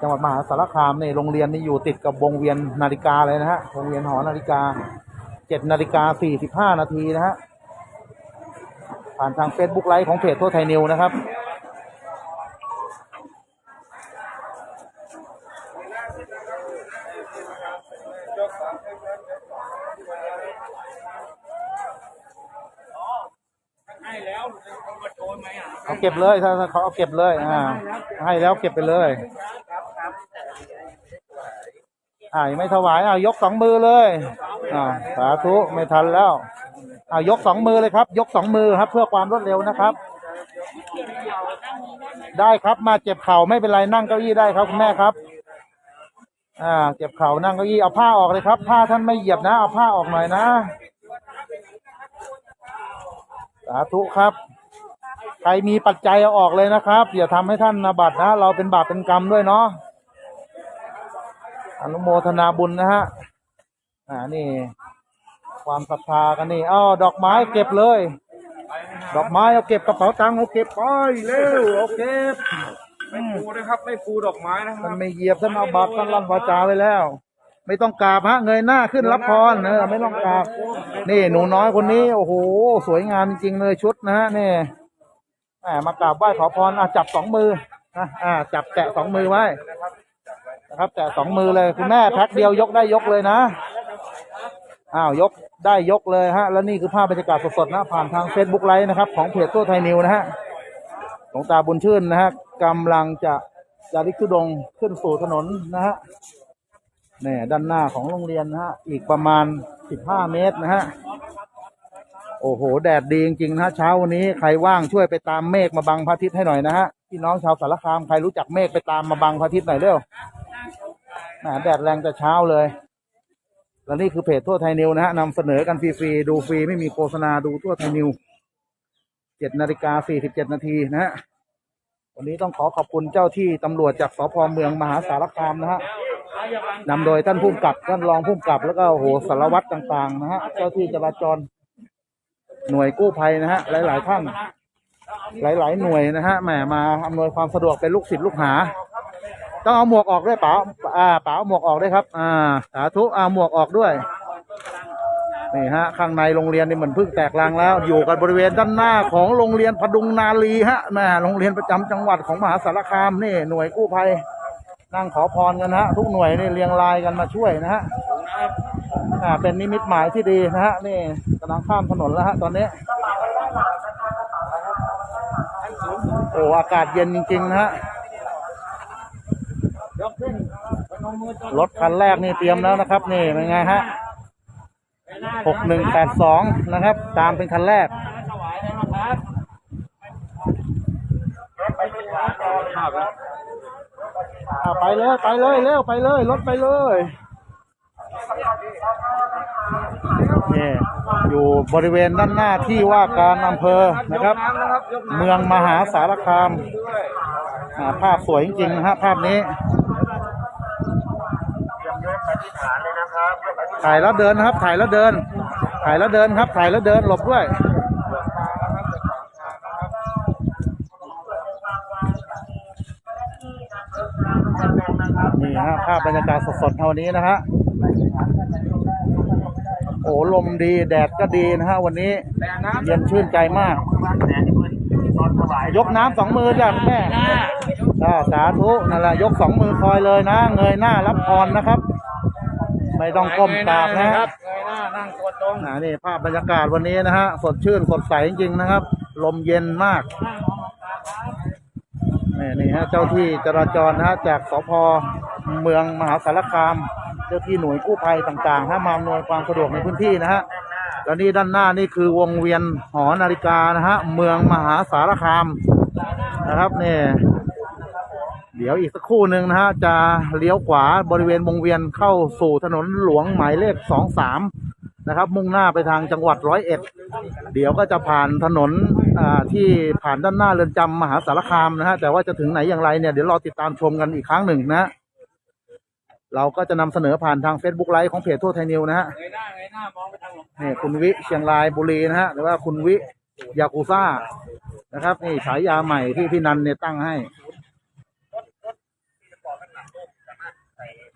จังหวัดมหาสารคามนี่โรงเรียนนี่อยู่ติดกับวงเวียนนาฬิกาเลยนะฮะวงเวียนหอนาฬิกาเจ็ดนาฬิกาสี่สิบห้านาทีนะฮะผ่านทางเฟซบุ๊กไลฟ์ของเพจทั่วไทยนิวนะครับเขาเก็บเลยถ้าเขาเอาเก็บเลยอ่าให้แล้วเก็บไปเลย อ่ายังไม่ถวายอ่ายกสองมือเลยอ่าสาธุไม่ทันแล้วอ่ายกสองมือเลยครับ ยกสองมือครับ เพื่อความรวดเร็วนะครับ ได้ครับมาเจ็บเข่าไม่เป็นไรนั่งเก้าอี้ได้ครับคุณแม่ครับ อ่า เจ็บเข่านั่งเก้าอี้เอาผ้าออกเลยครับ ผ้าท่านไม่เหยียบนะเอาผ้าออกหน่อยนะสาธุครับใครมีปัจจัยเอาออกเลยนะครับ อย่าทำให้ท่านอาบัตินะ เราเป็นบาปเป็นกรรมด้วยเนาะ อนุโมทนาบุญนะฮะ อ่า นี่ ความศรัทธากันนี่อ้าวดอกไม้เก็บเลย ดอกไม้เอาเก็บกระเป๋าตังค์เอาเก็บไปเร็วเอาเก็บ ไม่ปูนะครับ ไม่ปูดอกไม้นะคมัรันบไม่เหยียบท่านเอาบัตรท่านรับวาจาไว้แล้ว ไม่ต้องกราบฮะเงยหน้าขึ้นรับพรเออไม่ต้องกราบ นี่หนูน้อยคนนี้ โอ้โห สวยงามจริงๆเลยชุดนะฮะนี่แหมมากราบไหว้ขอพรอะจับสองมือนะอ่า จับแตะสองมือไว้ นะครับ แตะสองมือเลยคุณแม่แพ็คเดียวยกได้ยกเลยนะอ้าวยกได้ยกเลยฮะ แล้วนี่คือภาพบรรยากาศสดๆนะ ผ่านทางเฟซบุ๊กไลฟ์นะครับ ของเพจตัวไทยนิวนะฮะหลวงตาบุญชื่นนะฮะกำลังจะจาริกทุดงขึ้นสู่ถนนนะฮะนี่ด้านหน้าของโรงเรียนนะฮะ อีกประมาณสิบห้าเมตรนะฮะ โอ้โห แดดดีจริงๆนะฮะเช้าวันนี้ใครว่างช่วยไปตามเมฆมาบังพระอาทิตย์ให้หน่อยนะฮะพี่น้องชาวสารคามใครรู้จักเมฆไปตามมาบังพระอาทิตย์หน่อยเร็ว แหมแดดแรงแต่เช้าเลย แล้วนี่คือเพจทั่วไทยนิวนะฮะนำเสนอกันฟรีๆดูฟรีไม่มีโฆษณาดูทั่วไทยนิวเจ็ดนาฬิกาสี่สิบเจ็ดนาทีนะฮะวันนี้ต้องขอขอบคุณเจ้าที่ตำรวจจากสพเมืองมหาสารคามนะฮะนำโดยท่านผู้กำกับท่านรองผู้กำกับแล้วก็โหสารวัตรต่างๆนะฮะเจ้าที่จราจรหน่วยกู้ภัยนะฮะ หลาย ๆ ท่าน หลาย ๆ หน่วยนะฮะแหมมาอำนวยความสะดวกเป็นลูกศิษย์ลูกหา ต้องเอาหมวกออกด้วยเปล่าอ่าเปล่าหมวกออกด้วยครับ อ่า สาธุเอาหมวกออกด้วย นี่ฮะ ข้างในโรงเรียนนี่เหมือนเพิ่งแตกรังแล้ว อยู่กันบริเวณด้านหน้าของโรงเรียนพดุงนาลีฮะแม่โรงเรียนประจำจังหวัดของมหาสารคามนี่หน่วยกู้ภัยนั่งขอพรกันฮะ ทุกหน่วยนี่เรียงรายกันมาช่วยนะฮะอ่า เป็นนิมิตหมายที่ดีนะฮะ นี่กำลังข้ามถนนแล้วฮะ ตอนนี้โอ้อากาศเย็นจริงๆนะฮะ ยกขึ้นพนมมือจน รถคันแรกนี่เตรียมแล้วนะครับ นี่เป็นไงฮะหกหนึ่งแปดสองนะครับ ตามเป็นคันแรกถวายเลยครับไปเลยไปเลยเร็วไปเลยรถไปเลยนี่อยู่บริเวณด้านหน้าที่ว่าการอำเภอนะครับ เมืองมหาสารคามภาพสวยจริงๆนะฮะภาพนี้ ถ่ายแล้วเดินนะครับ ถ่ายแล้วเดิน ถ่ายแล้วเดินครับ ถ่ายแล้วเดินหลบด้วยนี่ฮะภาพบรรยากาศสดๆเท่านี้นะฮะโอ้ลมดีแดดก็ดีนะฮะวันนี้เย็นชื่นใจมาก ยกน้ำสองมือจ้ะคุณแม่สาธุนั่นแหละยกสองมือคอยเลยนะ เงยหน้ารับพรนะครับ ไม่ต้องก้มกราบนะฮะเงยหน้านั่งตัวตรงอ่านี่ภาพบรรยากาศวันนี้นะฮะสดชื่นสดใสจริงๆนะครับ ลมเย็นมากนี่นี่ฮะเจ้าที่จราจรนะฮะจากสพเมืองมหาสารคาม เจ้าที่หน่วยกู้ภัยต่างๆฮะมาอำนวยความสะดวกในพื้นที่นะฮะแล้วนี่ด้านหน้านี่คือวงเวียนหอนาฬิกานะฮะเมืองมหาสารคามนะครับนี่ เดี๋ยวอีกสักครู่หนึ่งนะฮะจะเลี้ยวขวาบริเวณวงเวียนเข้าสู่ถนนหลวงหมายเลขสองสามนะครับ มุ่งหน้าไปทางจังหวัดร้อยเอ็ดเดี๋ยวก็จะผ่านถนนที่ผ่านด้านหน้าเรือนจำมหาสารคามนะฮะแต่ว่าจะถึงไหนอย่างไรเนี่ยเดี๋ยวรอติดตามชมกันอีกครั้งหนึ่งนะเราก็จะนำเสนอผ่านทาง Facebook ไลฟ์ของเพจทั่วไทยนิวนะฮะเน้าเงยหน้ามองไปทางหลวงนี่คุณวิเชียงรายบุรีนะฮะหรือว่าคุณวิยากูซ่านะครับ นี่ฉายาใหม่ที่พี่นันเนี่ยตั้งให้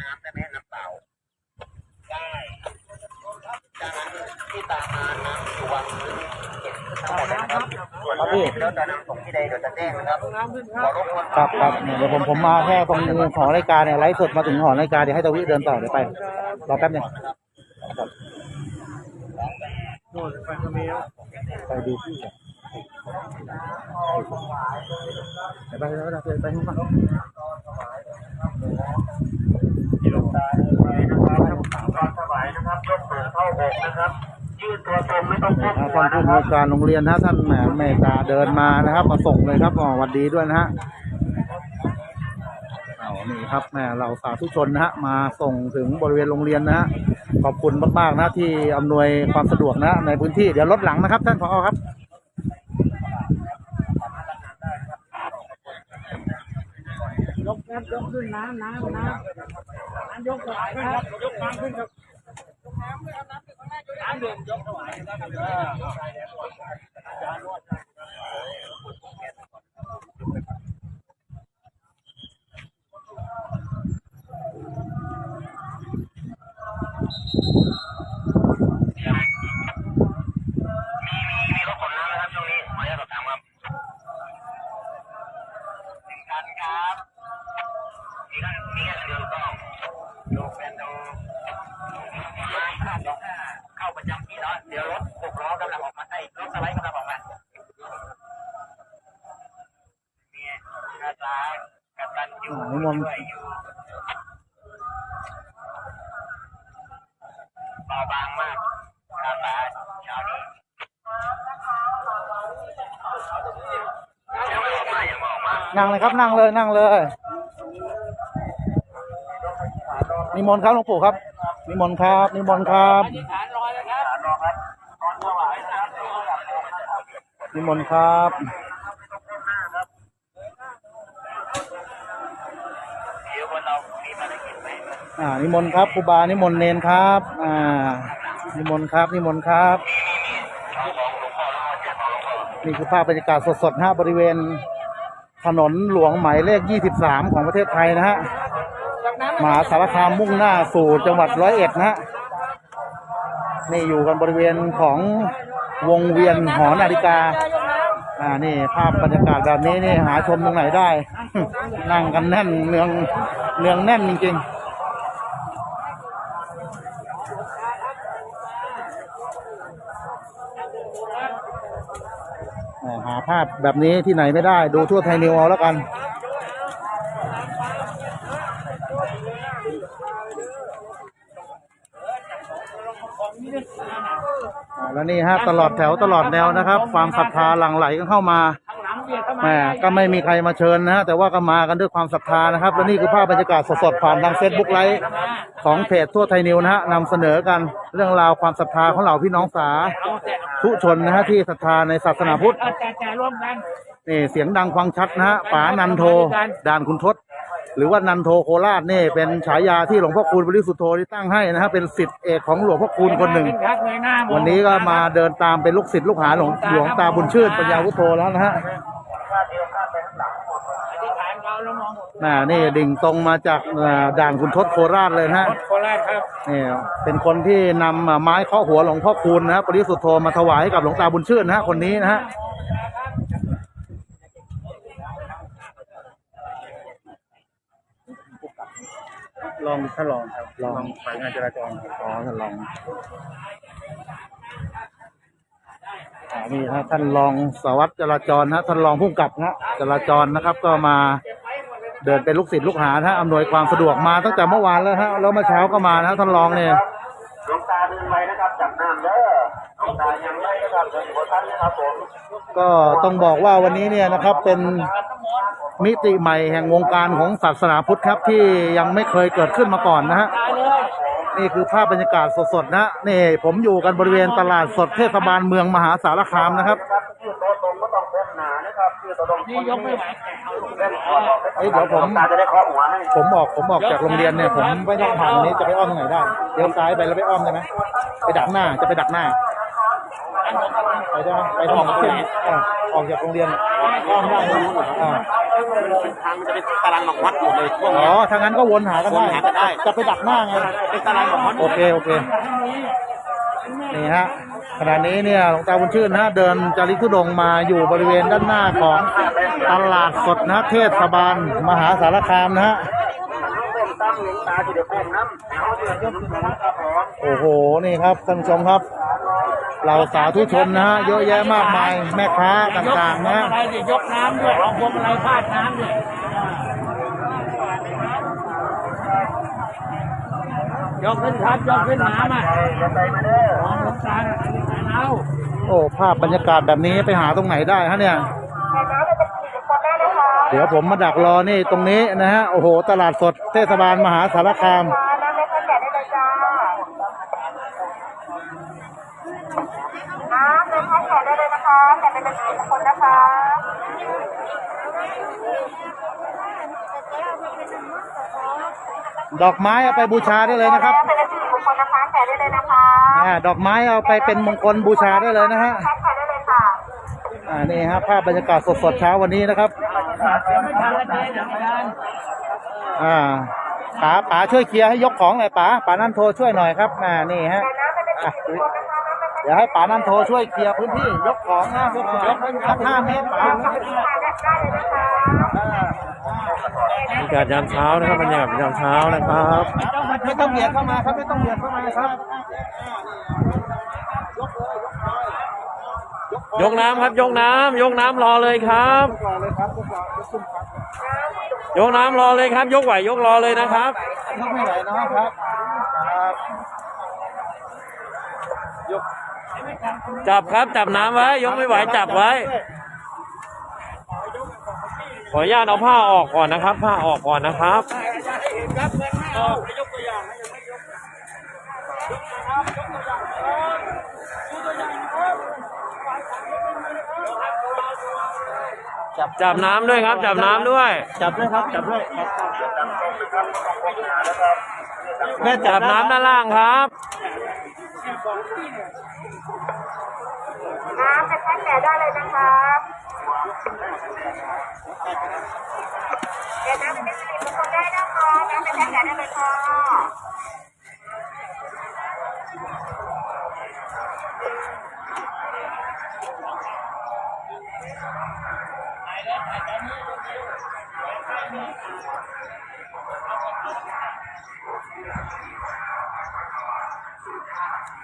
น้ำได้ไหมน้ำเปล่า ได้จากนั้น ที่ตามมาน้ำอยู่วังเก็บทั้งหมดเลยนะครับส่วนครับพี่แล้วจะนำส่งที่ใดเดี๋ยวจะแจ้งนะครับน้ำขึ้นคขรัอบรบกวนครับครับเนี่ยเดี๋ยวผมผมมาแค่ตรงหอรายการเนี่ยไลฟ์สดมาถึงหอรายการเดี๋ยวให้ตะวิเดินต่อเดี๋ยวไปรอแป๊บหนึงโน่นไปทะเมียวไปดูพี่ก่อนไปไปไปไปไปนู่นก่อนที่หลวงตาเดินไปนะครับทำความสบายนะครับยกมือเข้าอกนะครับ ยืดตัวตรงไม่ต้องก้มนะหัวท่านนะผู้คอำนรัวบยการโรงเรียนนะท่านแหมเมตตาเดินมานะครับ มาส่งเลยครับอ๋อหวัดดีด้วยนะฮะเอานี่ครับแม่เราสาธุชนนะฮะมาส่งถึงบริเวณโรงเรียนนะฮะขอบคุณมากๆนะที่อำนวยความสะดวกนะในพื้นที่เดี๋ยวรถหลังนะครับ ท่านผอครับยกน้ำยกขึ้นน้ำน้ำน้ำน้ำยกถวายครับยกน้ำขึ้นครับ น้ำดื่มยกถวายครับ มีรถขนน้ำนะครับช่วงนี้ขออนุญาตสอบถามครับหนึ่งคันครับมีคันมีคันเดียวต้องดูเป็นดูมาข้ามห้าเข้าประจำที่แล้วเดี๋ยวรถหกล้อกำลังออกมาไอ้รถสไลด์กำลังออกมามีอาสากัปตันอยู่อ่านิมนต์ด้วยอยู่เบาบางมากอาสาเช้านี้ยังไม่ออกมายังไม่ออกมานั่งเลยครับนั่งเลยนั่งเลยนิมนต์ครับหลวงปู่ครับนิมนต์ครับนิมนต์ครับอธิษฐานรอเลยครับรอครับ นิมนต์ครับเดี๋ยววันเรามีภารกิจไปอ่านิมนต์ครับครูบานิมนต์เนนครับ อ่า นิมนต์ครับนิมนต์ครับ นี่คือภาพบรรยากาศสดๆนะบริเวณถนนหลวงหมายเลข 23 ของประเทศไทยนะฮะมหาสารคามมุ่งหน้าสู่จังหวัดร้อยเอ็ดนะฮะ นี่อยู่กันบริเวณของวงเวียนหอนาฬิกา อ่า นี่ภาพบรรยากาศแบบนี้นี่หาชมตรงไหนได้ นั่งกันแน่นเนืองเนืองแน่นจริงๆหาภาพแบบนี้ที่ไหนไม่ได้ ดูทั่วไทยนิวเอาแล้วกัน อ่าแล้วนี่ฮะตลอดแถวตลอดแนวนะครับ ความศรัทธาหลั่งไหลกันเข้ามาแหมก็ไม่มีใครมาเชิญนะฮะแต่ว่าก็มากันด้วยความศรัทธานะครับ และนี่คือภาพบรรยากาศสดๆผ่านทางเฟซบุ๊กไลฟ์ของเพจทั่วไทยนิวนะฮะนำเสนอกันเรื่องราวความศรัทธาของเหล่าพี่น้องสาทุชนนะฮะที่ศรัทธาในศาสนาพุทธแต่แต่ร่วมกันนี่เสียงดังฟังชัดนะฮะป๋านันโทด่านคุณทศ หรือว่านันโทโคราชนี่เป็นฉายาที่หลวงพ่อคูณบริสุทธโธที่ตั้งให้นะฮะเป็นสิทธิเอกของหลวงพ่อคูณคนหนึ่งขึ้ครับเงยหน้ามองวันนี้ก็มาเดินตามเป็นลูกศิษย์ลูกหาหลวงหลวงตาบุญชื่นปัญญาวุฒโธแล้วนะฮะอธิษฐานเขาแล้วมองหมดน่านี่ดิ่งตรงมาจากอ่าด่านคุณทศโคราชเลยนะฮะรถโคราชครับนี่เป็นคนที่นำอ่าไม้เคาะหัวหลวงพ่อคูณนะฮะปริสุทธโธมาถวายให้กับหลวงตาบุญชื่นนะฮะคนนี้นะฮะ ลองถ้าลองครับลองสายงานจราจรอ๋อท่านลองอ่านี่ฮะท่านรองสารวัตรจราจรนะท่านรองผู้กำกับนะจราจรนะครับ ก็มาเดินเป็นลูกศิษย์ลูกหานะฮะอำนวยความสะดวกมาตั้งแต่เมื่อวานแล้วฮะแล้วเมื่อเช้าก็มานะฮะท่านรองเนี่ยหลวงตาเดินไปนะครับจับน้ำเด้อหลวงตายังไม่นะครับเดินหัวท่านนะครับผมก็ต้องบอกว่าวันนี้เนี่ยนะครับเป็น มิติใหม่แห่งวงการของศาสนาพุทธครับที่ยังไม่เคยเกิดขึ้นมาก่อนนะฮะนี่คือภาพบรรยากาศสดๆนะนี่ผมอยู่กันบริเวณตลาดสดเทศบาลเมืองมหาสารคามนะครับชื่อโตตรงก็ต้องก้มหนานะครับชื่อโตตรงนี่ยกไม่ไหวเอาลงเหัวเอ้ยเดี๋ยวผมผมออกผมออกจากโรงเรียนเนี่ยผมไม่ต้อผ่านตรงนี้จะไปอ้อมตรงไหนได้เลี้ยวซ้ายไปแล้วไปอ้อมได้ไหมไปดักหน้าจะไปดักหน้า ไปได้ไหมไปทางไหนอ่าออกจากโรงเรียนข้ามได้นะอ่าทางมันจะเป็นตารางหมอกวัดหมดเลยช่วงอ๋อถ้างั้นก็วนหากันได้วนหากันได้ จะไปดักหน้าไง เป็นตารางหมอกวัดโอเค โอเค นี่ฮะขณะนี้เนี่ยหลวงตาบุญชื่นนะฮะเดินจาริกธุดงค์มาอยู่บริเวณด้านหน้าของตลาดสดนะเทศบาลมหาสารคามนะฮะตั้งหลวงตาที่เดือดร้อนน้ำเขาเดือดร้อนนะครับผมโอ้โหนี่ครับท่านผู้ชมครับ เราสาธุชนนะฮะเยอะแยะมากมายแม่ค้าต่างๆนะฮะอะไรจะยกน้ำด้วยเอาพวงอะไรพาดน้ำด้วยยกขึ้นครับยกขึ้นน้ำอะมองหลวงตาหน่อยเอาโอ้ภาพบรรยากาศแบบนี้ไปหาตรงไหนได้ฮะเนี่ยเดี๋ยวผมมาดักรอนี่ตรงนี้นะฮะโอ้โห ตลาดสดเทศบาลมหาสารคาม น้ำไม่ค่อยแกะได้เลยจ้า น้ำไม่ค่อยแกะได้เลยนะคะแกะเป็นเป็นสิบคนนะคะดอกไม้เอาไปบูชาได้เลยนะครับเป็นเป็นสิบคนนะคะแกะได้เลยนะคะอ่าดอกไม้เอาไปเป็นมงคลบูชาได้เลยนะฮะแกะได้เลยค่ะอ่านี่ฮะภาพบรรยากาศสดๆเช้าวันนี้นะครับไม่ทันละเจ๊เดี๋ยวไม่ทันอ่าป๋าป๋าช่วยเคลียร์ให้ยกของหน่อยป๋าป๋านันโทช่วยหน่อยครับอ่านี่ฮะน้ำเป็นเป็นอะ สิบคนนะคะน้ำเป็นเป็นเดี๋ยวให้ป๋านันโทช่วยเคลียร์พื้นที่ยกของนะยกยกสักห้าเมตรป๋าทานได้เลยนะคะบรรยากาศยามเช้านะครับบรรยากาศยามเช้านะครับไม่ต้องเบียดเข้ามาครับไม่ต้องเบียดเข้ามาครับ ยกน้ำครับยกน้ำยกน้ำรอเลยครับก่อนเลยครับยกก่อนยกขึ้นครับยกน้ำรอเลยครับ ยกไหวยกรอเลยนะครับยกไม่ไหวนะครับครับ จับครับจับน้ำไว้ ยกไม่ไหวจับไว้ ขออนุญาตเอาผ้าออกก่อนนะครับ ผ้าออกก่อนนะครับจับน้ำด้วยครับ จับน้ำด้วย จับด้วยครับ จับด้วยแม่จับน้ำด้านล่างครับ น้ำเป็นแค่แกะได้เลยนะคะแกะน้ำเป็นเป็นสิบคลได้นะคะน้ำเป็นแค่แกะได้เลยค่ะ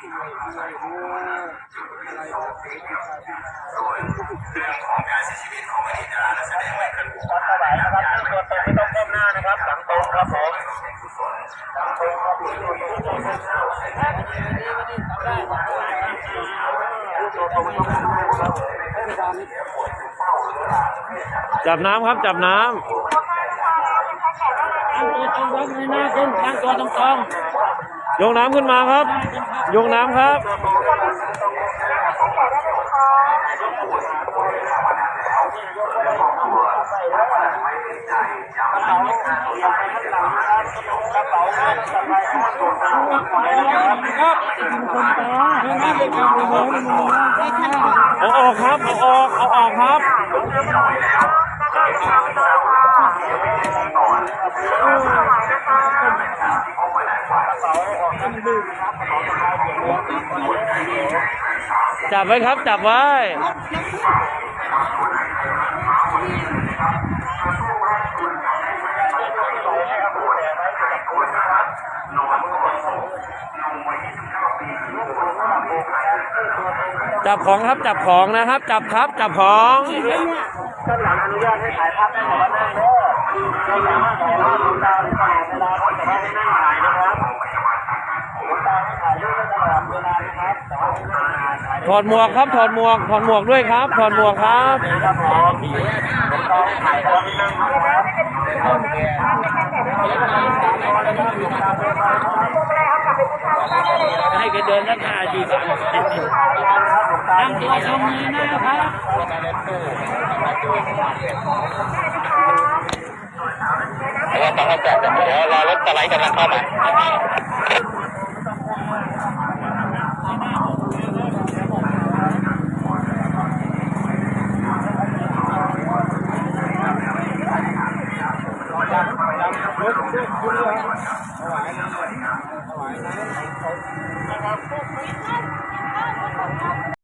ตัวตรงไม่ต้องก้มหน้านะครับหลังตรงครับผมจับน้ำครับจับน้ำตั้งตัวตรงยกเลยน้าขึ้นตั้งตัวตรงตรง ยกน้ำขึ้นมาครับ ยกน้ำครับ เอาออกครับ เอาออก เอาออกครับ จับไว้ครับ จับไว้ จับของครับจับของนะครับ จับครับจับของด้นหลังอนุญาตให้ถ่ายภาพได้หมดแต่ว่านั่งเด้อเราสามารถถ่ายภาพหลวงตาได้ตลอดเวลาแต่ว่าไม่นั่งถ่ายนะครับหลวงตาให้ถ่ายรูปได้ตลอดเวลานะครับแต่ว่าไม่นั่งถ่ายถอดหมวกครับถอดหมวกถอดหมวกด้วยครับถอดหมวกครับครับผมหลวงตาให้ถ่ายแต่ว่าไม่นั่งนะครับ ให้แกเดินสักห้าดีกว่านตั้งตัวตรงนี้นะครับเพราะว่าตองให้จับเดี๋ยวรอรถสไลด์กำลังเข้ามา ถวายน้ำถวายน้ำถวายน้ำ